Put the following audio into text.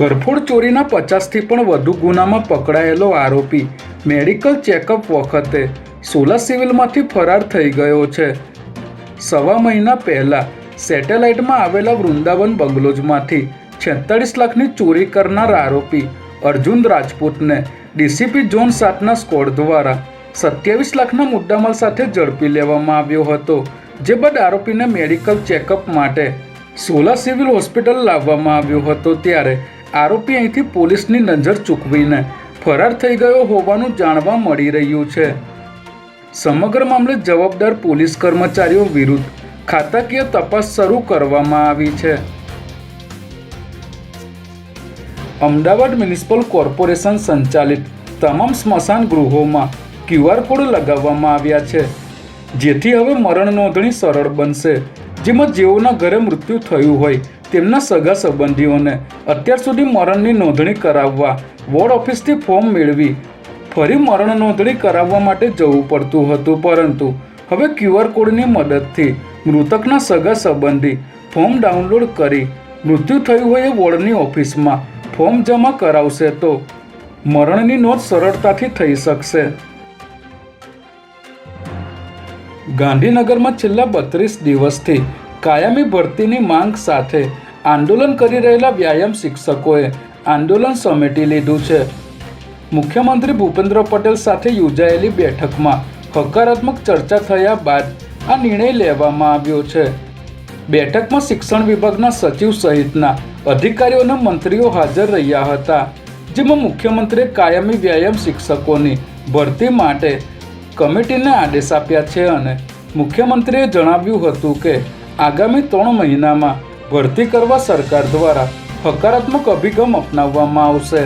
ઘરફોડ ચોરીના પચાસથી પણ વધુ ગુનામાં પકડાયેલો આરોપી મેડિકલ ચેકઅપ વખતે સોલા સિવિલમાંથી ફરાર થઈ ગયો છે. સવા મહિના પહેલા સેટેલાઇટમાં આવેલા વૃંદાવન બંગલોઝમાંથી છેતાળીસ લાખની ચોરી કરનાર આરોપી અર્જુન રાજપૂતને ડીસીપી ઝોન સાતના સ્કોડ દ્વારા સત્યાવીસ લાખના મુદ્દામાલ સાથે ઝડપી લેવામાં આવ્યો હતો, જે બાદ આરોપીને મેડિકલ ચેકઅપ માટે સોલા સિવિલ હોસ્પિટલ લાવવામાં આવ્યો હતો ત્યારે આરોપી અહીંથી પોલીસની નજર ચૂકવીને ફરાર થઈ ગયો હોવાનું જાણવા મળી રહ્યું છે. સમગ્ર મામલે જવાબદાર પોલીસ કર્મચારીઓ વિરુદ્ધ ખાતાકીય તપાસ શરૂ કરવામાં આવી છે. અમદાવાદ મ્યુનિસિપલ કોર્પોરેશન સંચાલિત તમામ સ્મશાન ગૃહોમાં ક્યુઆર કોડ લગાવવામાં આવ્યા છે, જેથી હવે મરણ નોંધણી સરળ બનશે. જેમાં જેઓના ઘરે મૃત્યુ થયું હોય, તેમના સગા સંબંધીઓને અત્યાર સુધી મરણની નોંધણી કરાવવા વોર્ડ ઓફિસથી ફોર્મ મેળવી ફરી મરણ નોંધણી કરાવવા માટે જવું પડતું હતું. પરંતુ હવે ક્યુઆર કોડની મદદથી મૃતકના સગા સંબંધી ફોર્મ ડાઉનલોડ કરી મૃત્યુ થયું હોય એ વોર્ડની ઓફિસમાં ફોર્મ જમા કરાવશે તો મરણની નોંધ સરળતાથી થઈ શકશે. ગાંધીનગરમાં છેલ્લા બત્રીસ દિવસથી કાયમી ભરતીની માંગ સાથે આંદોલન કરી રહેલા વ્યાયામ શિક્ષકોએ આંદોલન સમેટી લીધું છે. મુખ્યમંત્રી ભૂપેન્દ્ર પટેલ સાથે યોજાયેલી બેઠકમાં હકારાત્મક ચર્ચા થયા બાદ આ નિર્ણય લેવામાં આવ્યો છે. બેઠકમાં શિક્ષણ વિભાગના સચિવ સહિતના અધિકારીઓ અને મંત્રીઓ હાજર રહ્યા હતા, જેમાં મુખ્યમંત્રીએ કાયમી વ્યાયામ શિક્ષકોની ભરતી માટે કમિટીને આદેશ આપ્યા છે અને મુખ્યમંત્રીએ જણાવ્યું હતું કે આગામી ત્રણ મહિનામાં ભરતી કરવા સરકાર દ્વારા હકારાત્મક અભિગમ અપનાવવામાં આવશે.